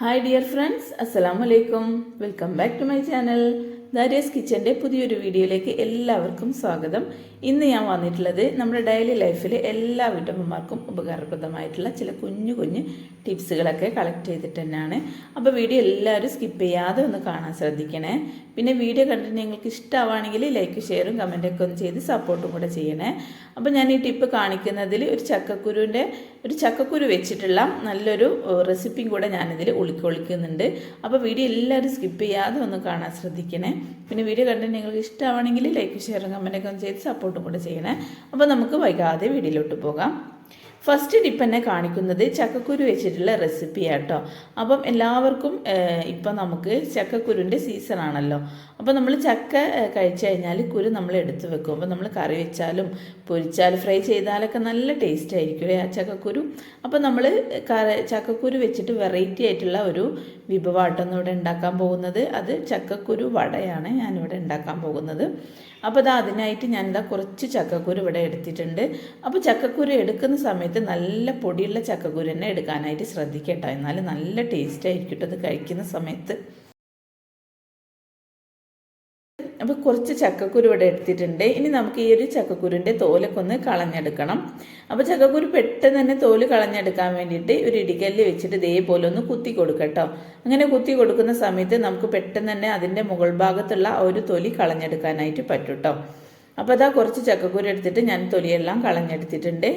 Hi dear friends അസ്സലാമു അലൈക്കും welcome back to my channel Darius കിച്ചന്റെ പുതിയൊരു വീഡിയോയിലേക്ക് എല്ലാവർക്കും സ്വാഗതം. ഇന്ന് ഞാൻ വന്നിട്ടുള്ളത് നമ്മുടെ ഡെയിലി ലൈഫിൽ എല്ലാ വീട്ടമ്മമാർക്കും ഉപകാരപ്രദമായിട്ടുള്ള ചില കുഞ്ഞു കുഞ്ഞു ടിപ്സുകളൊക്കെ കളക്ട് ചെയ്തിട്ട് തന്നെയാണ്. അപ്പോൾ വീഡിയോ എല്ലാവരും സ്കിപ്പ് ചെയ്യാതെ ഒന്ന് കാണാൻ ശ്രദ്ധിക്കണേ. പിന്നെ വീഡിയോ കണ്ടിട്ട് നിങ്ങൾക്ക് ഇഷ്ടമാണെങ്കിൽ ലൈക്ക് ഷെയറും കമന്റൊക്കെ ഒന്ന് ചെയ്ത് സപ്പോർട്ടും കൂടെ ചെയ്യണേ. അപ്പോൾ ഞാൻ ഈ ടിപ്പ് കാണിക്കുന്നതിൽ ഒരു ചക്കക്കുരുവിന്റെ ഒരു ചക്കക്കുരു വെച്ചിട്ടുള്ള നല്ലൊരു റെസിപ്പിയും കൂടെ ഞാനിതിൽ ഒളിക്കൊളിക്കുന്നുണ്ട്. അപ്പോൾ വീഡിയോ എല്ലാവരും സ്കിപ്പ് ചെയ്യാതെ ഒന്ന് കാണാൻ ശ്രദ്ധിക്കണേ. പിന്നെ വീഡിയോ കണ്ടിട്ട് നിങ്ങൾക്ക് ഇഷ്ടമാണെങ്കിൽ ലൈക്ക് ഷെയറും കമന്റൊക്കെ ഒന്ന് ചെയ്ത് സപ്പോർട്ടും കൂടെ ചെയ്യണേ. അപ്പോൾ നമുക്ക് വൈകാതെ വീഡിയോയിലോട്ട് പോകാം. ഫസ്റ്റ് ടിപ്പ് എന്നെ കാണിക്കുന്നത് ചക്കക്കുരു വെച്ചിട്ടുള്ള റെസിപ്പി ആട്ടോ അപ്പം എല്ലാവർക്കും ഇപ്പം നമുക്ക് ചക്കക്കുരുവിന്റെ സീസണാണല്ലോ അപ്പോൾ നമ്മൾ ചക്ക കഴിച്ചു കഴിഞ്ഞാൽ കുരു നമ്മൾ എടുത്തു വെക്കും. അപ്പോൾ നമ്മൾ കറി വെച്ചാലും പൊരിച്ചാലും ഫ്രൈ ചെയ്താലൊക്കെ നല്ല ടേസ്റ്റ് ആയിരിക്കും ആ ചക്കക്കുരു? അപ്പോൾ നമ്മൾ ചക്കക്കുരു വെച്ചിട്ട് വെറൈറ്റി ആയിട്ടുള്ള ഒരു വിഭവമാട്ടം ഇവിടെ ഉണ്ടാക്കാൻ പോകുന്നത്. അത് ചക്കക്കുരു വടയാണ് ഞാനിവിടെ ഉണ്ടാക്കാൻ പോകുന്നത്. അപ്പോൾ അത് അതിനായിട്ട് ഞാൻ എന്താ കുറച്ച് ചക്കക്കുരു ഇവിടെ എടുത്തിട്ടുണ്ട്. അപ്പോൾ ചക്കക്കുരു എടുക്കുന്ന സമയത്ത് നല്ല പൊടിയുള്ള ചക്കക്കുരു തന്നെ എടുക്കാനായിട്ട് ശ്രദ്ധിക്കട്ടോ. എന്നാൽ നല്ല ടേസ്റ്റ് ആയിരിക്കും അത് കഴിക്കുന്ന സമയത്ത്. അപ്പോൾ കുറച്ച് ചക്കക്കുരു ഇവിടെ എടുത്തിട്ടുണ്ട്. ഇനി നമുക്ക് ഈ ഒരു ചക്കക്കുരുവിന്റെ തോലൊക്കെ ഒന്ന് കളഞ്ഞെടുക്കണം. അപ്പോൾ ചക്കക്കുരു പെട്ടെന്ന് തന്നെ തോൽ കളഞ്ഞെടുക്കാൻ വേണ്ടിയിട്ട് ഒരു ഇടിക്കല്ല് വെച്ചിട്ട് ഇതേപോലെ ഒന്ന് കുത്തി കൊടുക്കട്ടോ. അങ്ങനെ കുത്തി കൊടുക്കുന്ന സമയത്ത് നമുക്ക് പെട്ടെന്ന് തന്നെ അതിന്റെ മുകൾ ഭാഗത്തുള്ള ഒരു തൊലി കളഞ്ഞെടുക്കാനായിട്ട് പറ്റും കേട്ടോ അപ്പോൾ അതാ കുറച്ച് ചക്കക്കുരു എടുത്തിട്ട് ഞാൻ തൊലിയെല്ലാം കളഞ്ഞെടുത്തിട്ടുണ്ട്.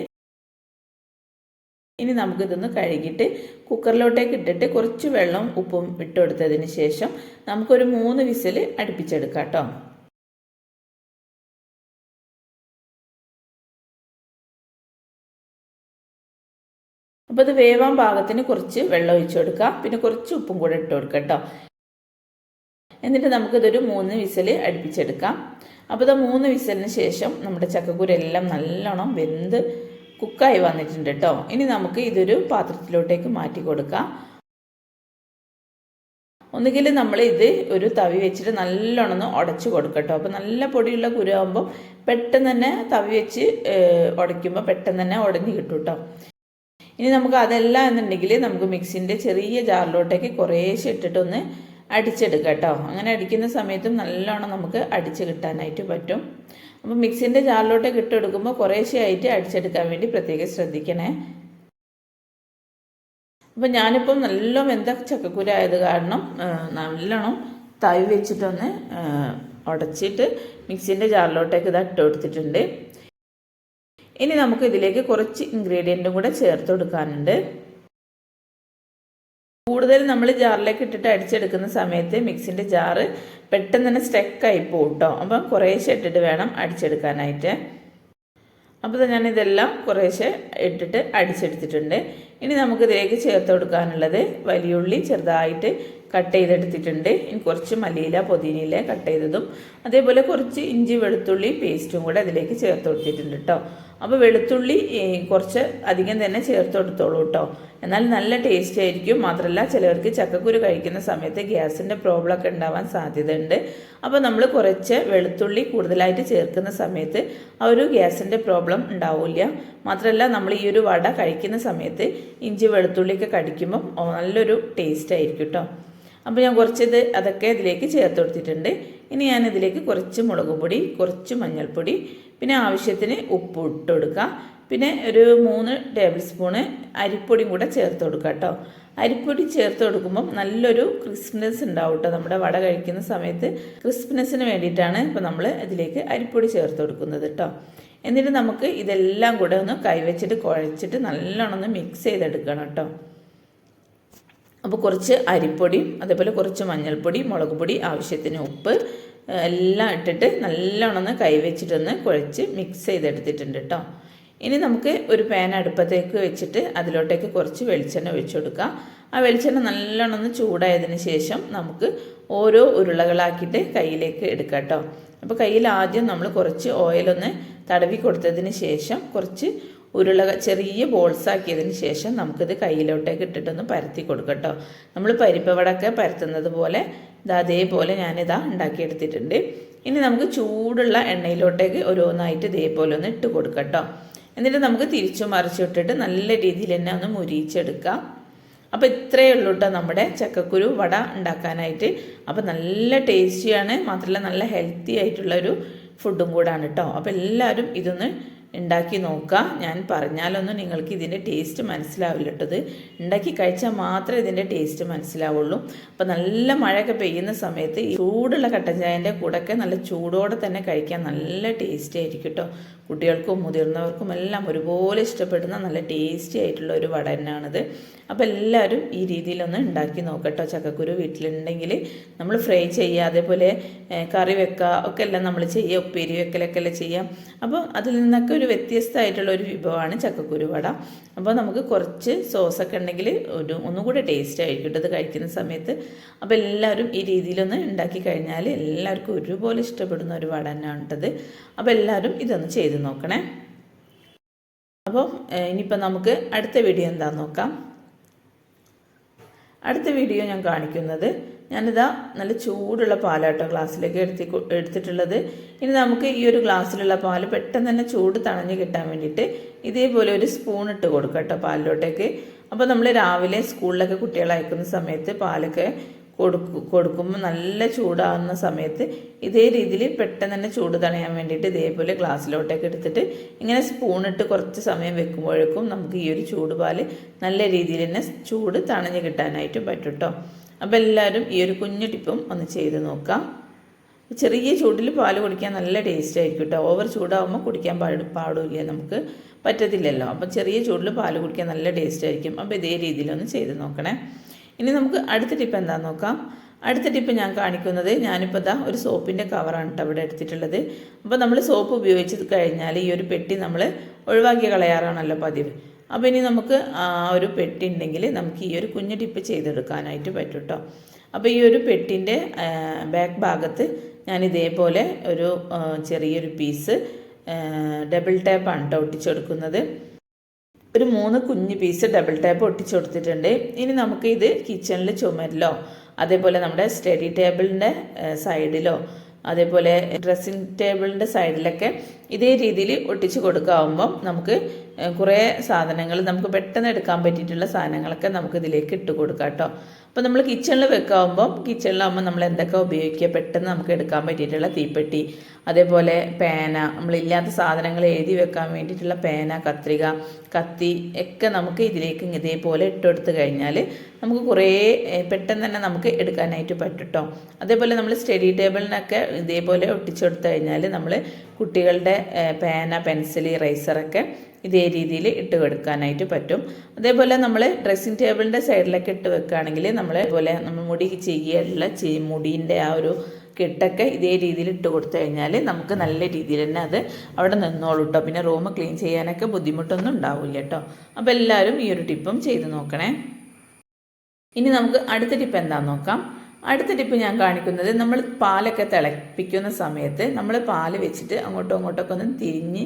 ഇനി നമുക്കിതൊന്ന് കഴുകിയിട്ട് കുക്കറിലോട്ടേക്ക് ഇട്ടിട്ട് കുറച്ച് വെള്ളം ഉപ്പും ഇട്ട് കൊടുത്തതിന് ശേഷം നമുക്കൊരു മൂന്ന് വിസിൽ അടുപ്പിച്ചെടുക്കാം കേട്ടോ. അപ്പോൾ ഇത് വേവാൻ പാകത്തിന് കുറച്ച് വെള്ളം ഒഴിച്ചു കൊടുക്കാം. പിന്നെ കുറച്ച് ഉപ്പും കൂടെ ഇട്ട് കൊടുക്കാം കേട്ടോ. എന്നിട്ട് നമുക്കിതൊരു മൂന്ന് വിസിൽ അടുപ്പിച്ചെടുക്കാം. അപ്പോൾ ഇത് മൂന്ന് വിസിലിന് ശേഷം നമ്മുടെ ചക്കക്കുരെല്ലാം നല്ലോണം വെന്ത് കുക്കായി വന്നിട്ടുണ്ട് കേട്ടോ ഇനി നമുക്ക് ഇതൊരു പാത്രത്തിലോട്ടേക്ക് മാറ്റി കൊടുക്കാം. ഒന്നുകിൽ നമ്മൾ ഇത് ഒരു തവി വെച്ചിട്ട് നല്ലോണം ഒന്ന് ഉടച്ചു കൊടുക്കട്ടോ. അപ്പോൾ നല്ല പൊടിയുള്ള കുരുവാകുമ്പോൾ പെട്ടെന്ന് തന്നെ തവി വെച്ച് ഉടയ്ക്കുമ്പോൾ പെട്ടെന്ന് തന്നെ ഉടഞ്ഞു കിട്ടും കേട്ടോ ഇനി നമുക്ക് അതല്ല എന്നുണ്ടെങ്കിൽ നമുക്ക് മിക്സിന്റെ ചെറിയ ജാറിലോട്ടേക്ക് കുറേശ്ശെ ഇട്ടിട്ടൊന്ന് അടിച്ചെടുക്കാം കേട്ടോ അങ്ങനെ അടിക്കുന്ന സമയത്തും നല്ലോണം നമുക്ക് അടിച്ച് കിട്ടാനായിട്ട് പറ്റും. അപ്പോൾ മിക്സിന്റെ ജാറിലോട്ടേക്ക് ഇട്ടെടുക്കുമ്പോൾ കുറേശ്ശേ ആയിട്ട് അടിച്ചെടുക്കാൻ വേണ്ടി പ്രത്യേകം ശ്രദ്ധിക്കണേ. അപ്പം ഞാനിപ്പം നല്ല വെന്ത ചക്കക്കുര ആയത് കാരണം നല്ലോണം തവി വെച്ചിട്ടൊന്ന് ഉടച്ചിട്ട് മിക്സിന്റെ ജാറിലോട്ടേക്ക് ഇത് ഇട്ട് കൊടുത്തിട്ടുണ്ട്. ഇനി നമുക്ക് ഇതിലേക്ക് കുറച്ച് ഇൻഗ്രീഡിയന്റും കൂടെ ചേർത്ത് കൊടുക്കാനുണ്ട്. കൂടുതൽ നമ്മൾ ജാറിലേക്ക് ഇട്ടിട്ട് അടിച്ചെടുക്കുന്ന സമയത്ത് മിക്സിന്റെ ജാറ് പെട്ടെന്ന് തന്നെ സ്റ്റെക്കായി പോകും കേട്ടോ അപ്പം കുറേശ്ശെ ഇട്ടിട്ട് വേണം അടിച്ചെടുക്കാനായിട്ട്. അപ്പോൾ ഞാൻ ഇതെല്ലാം കുറേശ്ശെ ഇട്ടിട്ട് അടിച്ചെടുത്തിട്ടുണ്ട്. ഇനി നമുക്ക് ഇതിലേക്ക് ചേർത്ത് കൊടുക്കാനുള്ളത് വലിയുള്ളി ചെറുതായിട്ട് കട്ട് ചെയ്തെടുത്തിട്ടുണ്ട്. ഇനി കുറച്ച് മല്ലിയില പൊതിനയില കട്ട് ചെയ്തതും അതേപോലെ കുറച്ച് ഇഞ്ചി വെളുത്തുള്ളി പേസ്റ്റും കൂടെ അതിലേക്ക് ചേർത്ത് കൊടുത്തിട്ടുണ്ട് കേട്ടോ അപ്പോൾ വെളുത്തുള്ളി കുറച്ച് അധികം തന്നെ ചേർത്ത് കൊടുത്തോളൂ കേട്ടോ എന്നാൽ നല്ല ടേസ്റ്റ് ആയിരിക്കും. മാത്രമല്ല ചിലവർക്ക് ചക്കക്കുരു കഴിക്കുന്ന സമയത്ത് ഗ്യാസിന്റെ പ്രോബ്ലമൊക്കെ ഉണ്ടാവാൻ സാധ്യതയുണ്ട്. അപ്പോൾ നമ്മൾ കുറച്ച് വെളുത്തുള്ളി കൂടുതലായിട്ട് ചേർക്കുന്ന സമയത്ത് ആ ഒരു ഗ്യാസിന്റെ പ്രോബ്ലം ഉണ്ടാവില്ല. മാത്രമല്ല നമ്മൾ ഈ ഒരു വട കഴിക്കുന്ന സമയത്ത് ഇഞ്ചി വെളുത്തുള്ളിയൊക്കെ കടിക്കുമ്പോൾ നല്ലൊരു ടേസ്റ്റ് ആയിരിക്കും കേട്ടോ അപ്പോൾ ഞാൻ കുറച്ചിത് അതൊക്കെ ഇതിലേക്ക് ചേർത്ത് കൊടുത്തിട്ടുണ്ട്. ഇനി ഞാൻ ഇതിലേക്ക് കുറച്ച് മുളക് പൊടി കുറച്ച് മഞ്ഞൾപ്പൊടി പിന്നെ ആവശ്യത്തിന് ഉപ്പ് ഇട്ട് കൊടുക്കുക പിന്നെ ഒരു മൂന്ന് ടേബിൾ സ്പൂണ് അരിപ്പൊടിയും കൂടെ ചേർത്ത് കൊടുക്കുക കേട്ടോ. അരിപ്പൊടി ചേർത്ത് കൊടുക്കുമ്പം നല്ലൊരു ക്രിസ്പ്നെസ് ഉണ്ടാവും കേട്ടോ. നമ്മുടെ വട കഴിക്കുന്ന സമയത്ത് ക്രിസ്പ്നെസ്സിന് വേണ്ടിയിട്ടാണ് ഇപ്പോൾ നമ്മൾ ഇതിലേക്ക് അരിപ്പൊടി ചേർത്ത് കൊടുക്കുന്നത് കേട്ടോ. എന്നിട്ട് നമുക്ക് ഇതെല്ലാം കൂടെ ഒന്ന് കൈവച്ചിട്ട് കുഴച്ചിട്ട് നല്ലോണം ഒന്ന് മിക്സ് ചെയ്തെടുക്കണം കേട്ടോ. അപ്പോൾ കുറച്ച് അരിപ്പൊടിയും അതേപോലെ കുറച്ച് മഞ്ഞൾപ്പൊടി മുളക് പൊടി ആവശ്യത്തിന് ഉപ്പ് എല്ലാം ഇട്ടിട്ട് നല്ലോണം കൈവച്ചിട്ടൊന്ന് കുഴച്ച് മിക്സ് ചെയ്തെടുത്തിട്ടുണ്ട് കേട്ടോ ഇനി നമുക്ക് ഒരു പാൻ അടുപ്പത്തേക്ക് വെച്ചിട്ട് അതിലോട്ടേക്ക് കുറച്ച് വെളിച്ചെണ്ണ ഒഴിച്ചു കൊടുക്കാം. ആ വെളിച്ചെണ്ണ നല്ലോണം ഒന്ന് ചൂടായതിന് ശേഷം നമുക്ക് ഓരോ ഉരുളകളാക്കിയിട്ട് കയ്യിലേക്ക് എടുക്കാം കേട്ടോ അപ്പോൾ കയ്യിൽ ആദ്യം നമ്മൾ കുറച്ച് ഓയിലൊന്ന് തടവി കൊടുത്തതിന് ശേഷം കുറച്ച് ഉരുള ചെറിയ ബോൾസ് ആക്കിയതിന് ശേഷം നമുക്കിത് കയ്യിലോട്ടേക്ക് ഇട്ടിട്ടൊന്ന് പരത്തി കൊടുക്കട്ടോ നമ്മൾ പരിപ്പവടൊക്കെ പരത്തുന്നത് പോലെ ഇതാ അതേപോലെ ഞാനിതാ ഉണ്ടാക്കിയെടുത്തിട്ടുണ്ട്. ഇനി നമുക്ക് ചൂടുള്ള എണ്ണയിലോട്ടേക്ക് ഓരോന്നായിട്ട് ഇതേപോലെ ഒന്ന് ഇട്ട് കൊടുക്കട്ടോ എന്നിട്ട് നമുക്ക് തിരിച്ചു മറിച്ചിട്ടിട്ട് നല്ല രീതിയിൽ തന്നെ ഒന്ന് മുരിയിച്ചെടുക്കാം. അപ്പോൾ ഇത്രയേ ഉള്ളൂ കേട്ടോ നമ്മുടെ ചക്കക്കുരു വട ഉണ്ടാക്കാനായിട്ട്. അപ്പോൾ നല്ല ടേസ്റ്റിയാണ് മാത്രമല്ല നല്ല ഹെൽത്തി ആയിട്ടുള്ള ഒരു ഫുഡും കൂടാണ് കേട്ടോ അപ്പോൾ എല്ലാവരും ഇതൊന്ന് ഉണ്ടാക്കി നോക്കുക. ഞാൻ പറഞ്ഞാലൊന്നും നിങ്ങൾക്ക് ഇതിന്റെ ടേസ്റ്റ് മനസ്സിലാവില്ല കേട്ടത് ഉണ്ടാക്കി കഴിച്ചാൽ മാത്രമേ ഇതിന്റെ ടേസ്റ്റ് മനസ്സിലാവുള്ളൂ. അപ്പോൾ നല്ല മഴയൊക്കെ പെയ്യുന്ന സമയത്ത് ഈ ചൂടുള്ള കട്ടൻ ചായന്റെ കൂടെയൊക്കെ നല്ല ചൂടോടെ തന്നെ കഴിക്കാൻ നല്ല ടേസ്റ്റി ആയിരിക്കും കേട്ടോ കുട്ടികൾക്കും മുതിർന്നവർക്കും എല്ലാം ഒരുപോലെ ഇഷ്ടപ്പെടുന്ന നല്ല ടേസ്റ്റി ആയിട്ടുള്ള ഒരു വട തന്നെയാണിത്. അപ്പോൾ എല്ലാവരും ഈ രീതിയിലൊന്ന് ഉണ്ടാക്കി നോക്കട്ടോ ചക്കക്കുരു വീട്ടിലുണ്ടെങ്കിൽ നമ്മൾ ഫ്രൈ ചെയ്യുക അതേപോലെ കറി വെക്കുക ഒക്കെ എല്ലാം നമ്മൾ ചെയ്യുക ഉപ്പേരി വെക്കലൊക്കെ എല്ലാം ചെയ്യാം അപ്പോൾ അതിൽ നിന്നൊക്കെ ഒരു വ്യത്യസ്തമായിട്ടുള്ള ഒരു വിഭവമാണ് ചക്കക്കുരു വട അപ്പോൾ നമുക്ക് കുറച്ച് സോസൊക്കെ ഉണ്ടെങ്കിൽ ഒരു ഒന്നുകൂടെ ടേസ്റ്റ് ആയിരിക്കും ഇത് കഴിക്കുന്ന സമയത്ത്. അപ്പോൾ എല്ലാവരും ഈ രീതിയിലൊന്ന് ഉണ്ടാക്കി കഴിഞ്ഞാൽ എല്ലാവർക്കും ഒരുപോലെ ഇഷ്ടപ്പെടുന്ന ഒരു വട തന്നെയാണ് കേട്ടത് അപ്പോൾ എല്ലാവരും ഇതൊന്ന് ചെയ്ത് നോക്കണേ. അപ്പോൾ ഇനിയിപ്പോൾ നമുക്ക് അടുത്ത വീഡിയോ എന്താണെന്ന് നോക്കാം. അടുത്ത വീഡിയോ ഞാൻ കാണിക്കുന്നത്. ഞാനിതാ നല്ല ചൂടുള്ള പാലാട്ടോ ഗ്ലാസ്സിലേക്ക് എടുത്തി എടുത്തിട്ടുള്ളത്. ഇനി നമുക്ക് ഈ ഒരു ഗ്ലാസ്സിലുള്ള പാൽ പെട്ടെന്ന് തന്നെ ചൂട് തണഞ്ഞ് കിട്ടാൻ വേണ്ടിയിട്ട് ഇതേപോലെ ഒരു സ്പൂൺ ഇട്ട് കൊടുക്കാം കേട്ടോ പാലിലോട്ടേക്ക്. അപ്പോൾ നമ്മൾ രാവിലെ സ്കൂളിലൊക്കെ കുട്ടികളെ അയക്കുന്ന സമയത്ത് പാലൊക്കെ കൊടുക്കും കൊടുക്കുമ്പോൾ നല്ല ചൂടാകുന്ന സമയത്ത് ഇതേ രീതിയിൽ പെട്ടെന്ന് തന്നെ ചൂട് തണയാൻ വേണ്ടിയിട്ട് ഇതേപോലെ ഗ്ലാസ്സിലോട്ടൊക്കെ എടുത്തിട്ട് ഇങ്ങനെ സ്പൂണിട്ട് കുറച്ച് സമയം വെക്കുമ്പോഴേക്കും നമുക്ക് ഈ ഒരു ചൂട് പാൽ നല്ല രീതിയിൽ തന്നെ ചൂട് തണഞ്ഞ് കിട്ടാനായിട്ട് പറ്റും കേട്ടോ അപ്പോൾ എല്ലാവരും ഈ ഒരു കുഞ്ഞു ടിപ്പും ഒന്ന് ചെയ്ത് നോക്കാം. ചെറിയ ചൂടിൽ പാൽ കുടിക്കാൻ നല്ല ടേസ്റ്റ് ആയിരിക്കും കേട്ടോ ഓവർ ചൂടാകുമ്പോൾ കുടിക്കാൻ പാടും പാടില്ല നമുക്ക്? പറ്റത്തില്ലല്ലോ. അപ്പം ചെറിയ ചൂടിൽ പാൽ കുടിക്കാൻ നല്ല ടേസ്റ്റ് ആയിരിക്കും. അപ്പോൾ ഇതേ രീതിയിലൊന്ന് ചെയ്ത് നോക്കണേ. ഇനി നമുക്ക് അടുത്ത ടിപ്പ് എന്താണെന്ന് നോക്കാം. അടുത്ത ടിപ്പ് ഞാൻ കാണിക്കുന്നത് ഞാനിപ്പോൾ ദാ ഒരു സോപ്പിന്റെ കവറാണ് കേട്ടോ ഇവിടെ എടുത്തിട്ടുള്ളത്. അപ്പോൾ നമ്മൾ സോപ്പ് ഉപയോഗിച്ച് കഴിഞ്ഞാൽ ഈ ഒരു പെട്ടി നമ്മൾ ഒഴിവാക്കി കളയാറാണല്ലോ പതിവ്. അപ്പോൾ ഇനി നമുക്ക് ആ ഒരു പെട്ടി ഉണ്ടെങ്കിൽ നമുക്ക് ഈ ഒരു കുഞ്ഞു ടിപ്പ് ചെയ്തെടുക്കാനായിട്ട് പറ്റും കേട്ടോ അപ്പോൾ ഈ ഒരു പെട്ടിന്റെ ബാക്ക് ഭാഗത്ത് ഞാൻ ഇതേപോലെ ഒരു ചെറിയൊരു പീസ് ഡബിൾ ടാപ്പാണ് കേട്ടോ ഒട്ടിച്ചെടുക്കുന്നത്. ഒരു മൂന്ന് കുഞ്ഞ് പീസ് ഡബിൾ ടാപ്പ് ഒട്ടിച്ചു കൊടുത്തിട്ടുണ്ട്. ഇനി നമുക്ക് ഇത് കിച്ചണിൽ ചുമരിലോ അതേപോലെ നമ്മുടെ സ്റ്റഡി ടേബിളിന്റെ സൈഡിലോ അതേപോലെ ഡ്രസ്സിങ് ടേബിളിന്റെ സൈഡിലൊക്കെ ഇതേ രീതിയിൽ ഒട്ടിച്ച് കൊടുക്കാവുമ്പം നമുക്ക് കുറേ സാധനങ്ങൾ നമുക്ക് പെട്ടെന്ന് എടുക്കാൻ പറ്റിയിട്ടുള്ള സാധനങ്ങളൊക്കെ നമുക്ക് ഇതിലേക്ക് ഇട്ട് കൊടുക്കാം കേട്ടോ. അപ്പോൾ നമ്മൾ കിച്ചണിൽ വെക്കാവുമ്പം കിച്ചണിലാകുമ്പോൾ നമ്മൾ എന്തൊക്കെ ഉപയോഗിക്കുക? പെട്ടെന്ന് നമുക്ക് എടുക്കാൻ പറ്റിയിട്ടുള്ള തീപ്പെട്ടി അതേപോലെ പേന നമ്മളില്ലാത്ത സാധനങ്ങൾ എഴുതി വെക്കാൻ വേണ്ടിയിട്ടുള്ള പേന കത്രിക കത്തി ഒക്കെ നമുക്ക് ഇതിലേക്ക് ഇതേപോലെ ഇട്ടെടുത്ത് കഴിഞ്ഞാൽ നമുക്ക് കുറേ പെട്ടെന്ന് തന്നെ നമുക്ക് എടുക്കാനായിട്ട് പറ്റും കേട്ടോ അതേപോലെ നമ്മൾ സ്റ്റഡി ടേബിളിനൊക്കെ ഇതേപോലെ ഒട്ടിച്ചെടുത്ത് കഴിഞ്ഞാൽ നമ്മൾ കുട്ടികളുടെ പേന പെൻസിൽ ഇറേസറൊക്കെ ഇതേ രീതിയിൽ ഇട്ട് കൊടുക്കാനായിട്ട് പറ്റും. അതേപോലെ നമ്മൾ ഡ്രസ്സിങ് ടേബിളിന്റെ സൈഡിലൊക്കെ ഇട്ട് വെക്കുകയാണെങ്കിൽ നമ്മൾ പോലെ നമ്മൾ മുടി ചെയ്യാനുള്ള മുടീന്റെ ആ ഒരു കെട്ടൊക്കെ ഇതേ രീതിയിൽ ഇട്ട് കൊടുത്തു കഴിഞ്ഞാൽ നമുക്ക് നല്ല രീതിയിൽ തന്നെ അത് അവിടെ നിന്നോളൂ കേട്ടോ പിന്നെ റൂം ക്ലീൻ ചെയ്യാനൊക്കെ ബുദ്ധിമുട്ടൊന്നും ഉണ്ടാവില്ല കേട്ടോ അപ്പോൾ എല്ലാവരും ഈ ഒരു ടിപ്പും ചെയ്ത് നോക്കണേ. ഇനി നമുക്ക് അടുത്ത ടിപ്പ് എന്താണെന്ന് നോക്കാം. അടുത്ത ടിപ്പ് ഞാൻ കാണിക്കുന്നത് നമ്മൾ പാലൊക്കെ തിളപ്പിക്കുന്ന സമയത്ത് നമ്മൾ പാൽ വെച്ചിട്ട് അങ്ങോട്ടും ഇങ്ങോട്ടൊക്കെ ഒന്ന് തിരിഞ്ഞ്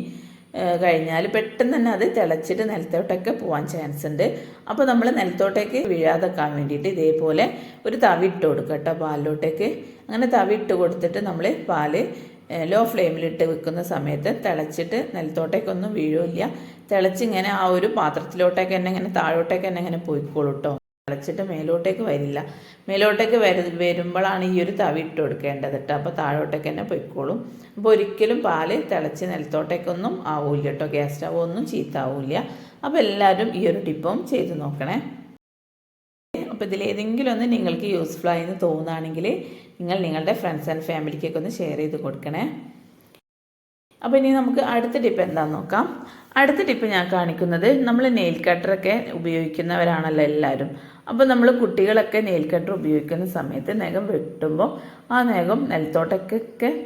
കഴിഞ്ഞാൽ പെട്ടെന്ന് തന്നെ അത് തിളച്ചിട്ട് നിലത്തോട്ടൊക്കെ പോകാൻ ചാൻസ് ഉണ്ട്. അപ്പോൾ നമ്മൾ നിലത്തോട്ടേക്ക് വീഴാതെക്കാൻ വേണ്ടിയിട്ട് ഇതേപോലെ ഒരു തവി ഇട്ട് കൊടുക്കുക കേട്ടോ പാലിലോട്ടേക്ക്. അങ്ങനെ തവി ഇട്ട് കൊടുത്തിട്ട് നമ്മൾ പാൽ ലോ ഫ്ലെയിമിലിട്ട് വെക്കുന്ന സമയത്ത് തിളച്ചിട്ട് നിലത്തോട്ടേക്കൊന്നും വീഴില്ല. തിളച്ചിങ്ങനെ ആ ഒരു പാത്രത്തിലോട്ടേക്ക് തന്നെ ഇങ്ങനെ താഴോട്ടേക്ക് തന്നെ ഇങ്ങനെ പോയിക്കോളൂ കേട്ടോ തിളച്ചിട്ട് മേലോട്ടേക്ക് വരില്ല മേലോട്ടേക്ക് വര വരുമ്പോഴാണ് ഈ ഒരു തവി ഇട്ട് കൊടുക്കേണ്ടത് കേട്ടോ അപ്പോൾ താഴോട്ടേക്ക് തന്നെ പൊയ്ക്കോളും. അപ്പോൾ ഒരിക്കലും പാൽ തിളച്ച് നിലത്തോട്ടേക്കൊന്നും ആവില്ല കേട്ടോ ഗ്യാസ് സ്റ്റവ് ഒന്നും ചീത്താവില്ല. അപ്പോൾ എല്ലാവരും ഈ ഒരു ടിപ്പും ചെയ്ത് നോക്കണേ. അപ്പോൾ ഇതിലേതെങ്കിലും ഒന്ന് നിങ്ങൾക്ക് യൂസ്ഫുൾ ആയെന്ന് തോന്നുകയാണെങ്കിൽ നിങ്ങൾ നിങ്ങളുടെ ഫ്രണ്ട്സ് ആൻഡ് ഫാമിലിക്കൊക്കെ ഒന്ന് ഷെയർ ചെയ്ത് കൊടുക്കണേ. അപ്പോൾ ഇനി നമുക്ക് അടുത്ത ടിപ്പ് എന്താണെന്ന് നോക്കാം. അടുത്ത ടിപ്പ് ഞാൻ കാണിക്കുന്നത് നമ്മൾ നെയിൽ കട്ടറൊക്കെ ഉപയോഗിക്കുന്നവരാണല്ലോ എല്ലാവരും അപ്പോൾ നമ്മൾ കുട്ടികളൊക്കെ നെയിൽ കട്ടർ ഉപയോഗിക്കുന്ന സമയത്ത് നഖം വെട്ടുമ്പോൾ ആ നഖം നിലത്തോട്ടൊക്കെ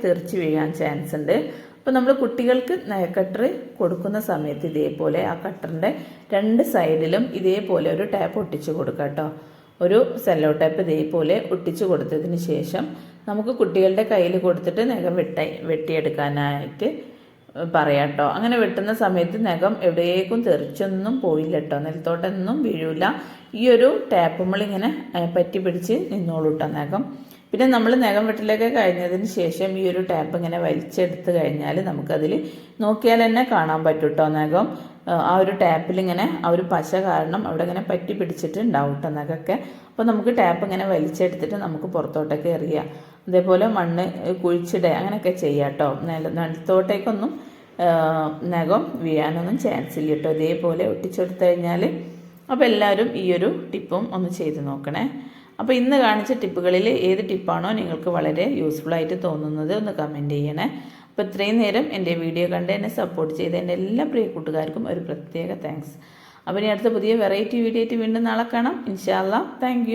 തെറിച്ച് വീഴാൻ ചാൻസ് ഉണ്ട്. അപ്പോൾ നമ്മൾ കുട്ടികൾക്ക് കട്ടർ കൊടുക്കുന്ന സമയത്ത് ഇതേപോലെ ആ കട്ടറിന്റെ രണ്ട് സൈഡിലും ഇതേപോലെ ഒരു ടാപ്പ് ഒട്ടിച്ച് കൊടുക്കാം കേട്ടോ ഒരു സെല്ലോ ടാപ്പ് ഇതേപോലെ ഒട്ടിച്ച് കൊടുത്തതിന് ശേഷം നമുക്ക് കുട്ടികളുടെ കയ്യിൽ കൊടുത്തിട്ട് നഖം വെട്ട വെട്ടിയെടുക്കാനായിട്ട് പറയാം കേട്ടോ അങ്ങനെ വെട്ടുന്ന സമയത്ത് നഖം എവിടേക്കും തെറിച്ചൊന്നും പോയില്ല കേട്ടോ നിലത്തോട്ടൊന്നും വീഴൂല. ഈ ഒരു ടാപ്പുമ്മളിങ്ങനെ പറ്റി പിടിച്ച് നിന്നോളൂ കേട്ടോ നഖം. പിന്നെ നമ്മൾ നഖം വെട്ടിലൊക്കെ കഴിഞ്ഞതിന് ശേഷം ഈ ഒരു ടാപ്പ് ഇങ്ങനെ വലിച്ചെടുത്ത് കഴിഞ്ഞാൽ നമുക്കതിൽ നോക്കിയാൽ തന്നെ കാണാൻ പറ്റും കേട്ടോ നഖം. ആ ഒരു ടാപ്പിൽ ഇങ്ങനെ ആ ഒരു പശ കാരണം അവിടെ ഇങ്ങനെ പറ്റി പിടിച്ചിട്ട് ഉണ്ടാവും കേട്ടോ നഖമൊക്കെ അപ്പോൾ നമുക്ക് ടാപ്പ് ഇങ്ങനെ വലിച്ചെടുത്തിട്ട് നമുക്ക് പുറത്തോട്ടൊക്കെ എറിയാം. അതേപോലെ മണ്ണ് കുഴിച്ചിടുക അങ്ങനെയൊക്കെ ചെയ്യാം കേട്ടോ നില നിലത്തോട്ടേക്കൊന്നും നഖം വീഴാനൊന്നും ചാൻസ് ഇല്ല കേട്ടോ ഇതേപോലെ ഒട്ടിച്ചെടുത്തു കഴിഞ്ഞാൽ അപ്പോൾ എല്ലാവരും ഈ ഒരു ടിപ്പും ഒന്ന് ചെയ്ത് നോക്കണേ. അപ്പോൾ ഇന്ന് കാണിച്ച ടിപ്പുകളിൽ ഏത് ടിപ്പാണോ നിങ്ങൾക്ക് വളരെ യൂസ്ഫുൾ ആയിട്ട് തോന്നുന്നത് ഒന്ന് കമന്റ് ചെയ്യണേ. അപ്പോൾ ഇത്രയും നേരം എന്റെ വീഡിയോ കണ്ട് എന്നെ സപ്പോർട്ട് ചെയ്ത എന്റെ എല്ലാ പ്രിയ കൂട്ടുകാർക്കും ഒരു പ്രത്യേക താങ്ക്സ് അപ്പോൾ ഇനി അടുത്ത പുതിയ വെറൈറ്റി വീഡിയോ ആയിട്ട് വീണ്ടും നാളെ കാണാം. ഇൻഷാല്ല താങ്ക്